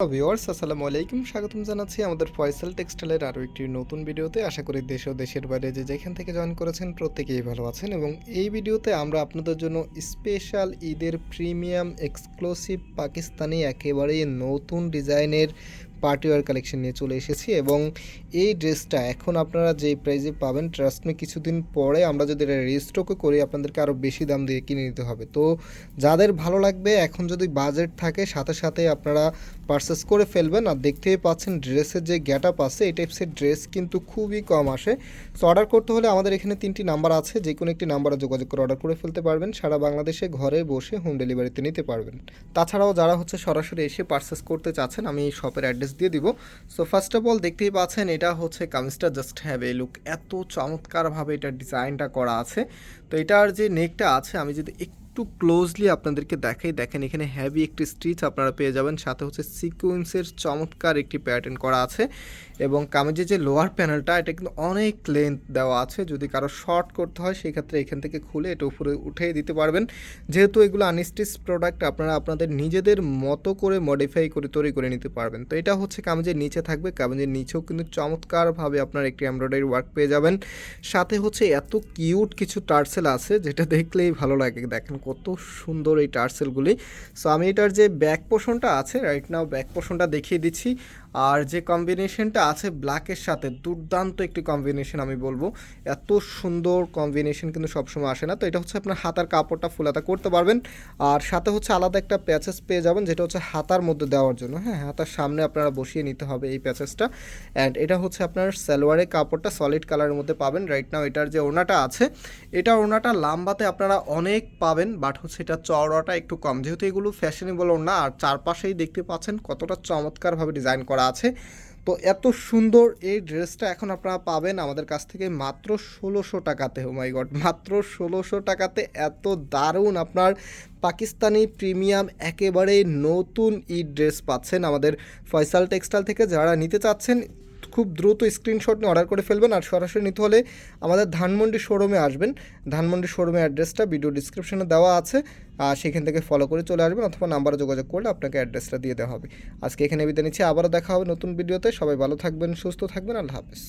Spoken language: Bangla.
ভিউয়ার্স আসসালামু আলাইকুম। স্বাগতম জানাচ্ছি আমাদের ফয়সাল টেক্সটাইলের আরও একটি নতুন ভিডিওতে। আশা করি দেশ ও দেশের বাইরে যে যেখান থেকে জয়েন করেছেন প্রত্যেকেই ভালো আছেন এবং এই ভিডিওতে আমরা আপনাদের জন্য স্পেশাল ঈদের প্রিমিয়াম এক্সক্লুসিভ পাকিস্তানি একেবারেই নতুন ডিজাইনের পার্টিওয়ার কালেকশন নিয়ে চলে এসেছি এবং এই ড্রেসটা এখন আপনারা যেই প্রাইজে পাবেন ট্রাস্ট মি কিছুদিন পরে আমরা যদি এটা রিস্টকও করি, আপনাদেরকে আরও বেশি দাম দিয়ে কিনে নিতে হবে। তো যাদের ভালো লাগবে, এখন যদি বাজেট থাকে, সাথে সাথে আপনারা পারচেস করে ফেলবেন। আর দেখতেই পাচ্ছেন ড্রেসের যে গ্যাট আপ আছে, এই টাইপসের ড্রেস কিন্তু খুবই কম আসে। সো অর্ডার করতে হলে আমাদের এখানে তিনটি নাম্বার আছে, যে কোনো একটি নাম্বারে যোগাযোগ করে অর্ডার করে ফেলতে পারবেন। সারা বাংলাদেশে ঘরে বসে হোম ডেলিভারিতে নিতে পারবেন। তাছাড়াও যারা হচ্ছে সরাসরি এসে পারচেস করতে চাচ্ছেন, আমি শপের অ্যাড্রেস দিয়ে দিব। সো ফার্স্ট অফ অল দেখতেই পাচ্ছেন, এটা হচ্ছে কামিজটা জাস্ট হ্যাভ এ লুক এত চমৎকারভাবে এটা ডিজাইনটা করা আছে। তো এটার যে নেকটা আছে, আমি যদি একটু ক্লোজলি আপনাদেরকে দেখাই। দেখেন, এখানে হ্যাভি একটি স্টিচ আপনারা পেয়ে যাবেন। সাথে হচ্ছে সিকোয়েন্সের চমৎকার একটি প্যাটার্ন করা আছে এবং কামিজের যে লোয়ার প্যানেলটা এটা কিন্তু অনেক লেন্থ দেওয়া আছে। যদি কারও শর্ট করতে হয় সেই ক্ষেত্রে এখান থেকে খুলে এটা উপরে উঠিয়ে দিতে পারবেন। যেহেতু এগুলো আনস্টিচ প্রোডাক্ট আপনারা আপনাদের নিজেদের মতো করে মডিফাই করে তৈরি করে নিতে পারবেন। তো এটা হচ্ছে কামিজের নিচে থাকবে। কামিজের নিচেও কিন্তু চমৎকারভাবে আপনার একটি এমব্রয়ডারি ওয়ার্ক পেয়ে যাবেন। সাথে হচ্ছে এত কিউট কিছু টার্সেল আছে, যেটা দেখলেই ভালো লাগে। দেখেন কত সুন্দর এই টার্সেলগুলি। সো আমি এটার যে ব্যাক পোষণটা আছে রাইট নাও ব্যাক পোষণটা দেখিয়ে দিচ্ছি। আর যে কম্বিনেশনটা আছে ব্ল্যাকের সাথে, দুর্দান্ত একটি কম্বিনেশন আমি বলব। এত সুন্দর কম্বিনেশন কিন্তু সবসময় আসে না। তো এটা হচ্ছে আপনার হাতার কাপড়টা ফুলাতা করতে পারবেন। আর সাথে হচ্ছে আলাদা একটা প্যাচেস পেয়ে যাবেন, যেটা হচ্ছে হাতার মধ্যে দেওয়ার জন্য। হ্যাঁ হাতার সামনে আপনারা বসিয়ে নিতে হবে এই প্যাচেসটা অ্যান্ড এটা হচ্ছে আপনার সালোয়ারের কাপড়টা সলিড কালারের মধ্যে পাবেন। রাইট নাও এটার যে ওনাটা আছে, এটা ওনাটা লাম্বাতে আপনারা অনেক পাবেন বাট হচ্ছে এটা চওড়াটা একটু কম। যেহেতু এগুলো ফ্যাশনেবল ওনা আর চারপাশেই দেখতে পাচ্ছেন কতটা চমৎকারভাবে ডিজাইন করা আছে। তো এত সুন্দর এই ড্রেসটা এখন আপনারা পাবেন আমাদের কাছ থেকে মাত্র ষোলোশো টাকাতে। মাই গড মাত্র ষোলোশো টাকাতে এত দারুণ আপনার পাকিস্তানি প্রিমিয়াম একেবারে নতুন ই ড্রেস পাচ্ছেন আমাদের ফয়সাল টেক্সটাইল থেকে যারা নিতে চাচ্ছেন খুব দ্রুত স্ক্রিনশট নিয়ে অর্ডার করে ফেলবেন আর সরাসরি নিতে হলে আমাদের ধানমন্ডি শোরুমে আসবেন। ধানমন্ডি শোরুমের অ্যাড্রেসটা ভিডিও ডিসক্রিপশনে দেওয়া আছে। আর সেখান থেকে ফলো করে চলে আসবেন অথবা নাম্বারে যোগাযোগ করলে আপনাকে অ্যাড্রেসটা দিয়ে দেওয়া হবে। আজকে এখানে বিদায় নিচ্ছি। আবারও দেখা হবে নতুন ভিডিওতে সবাই ভালো থাকবেন, সুস্থ থাকবেন। আল্লাহ হাফেজ।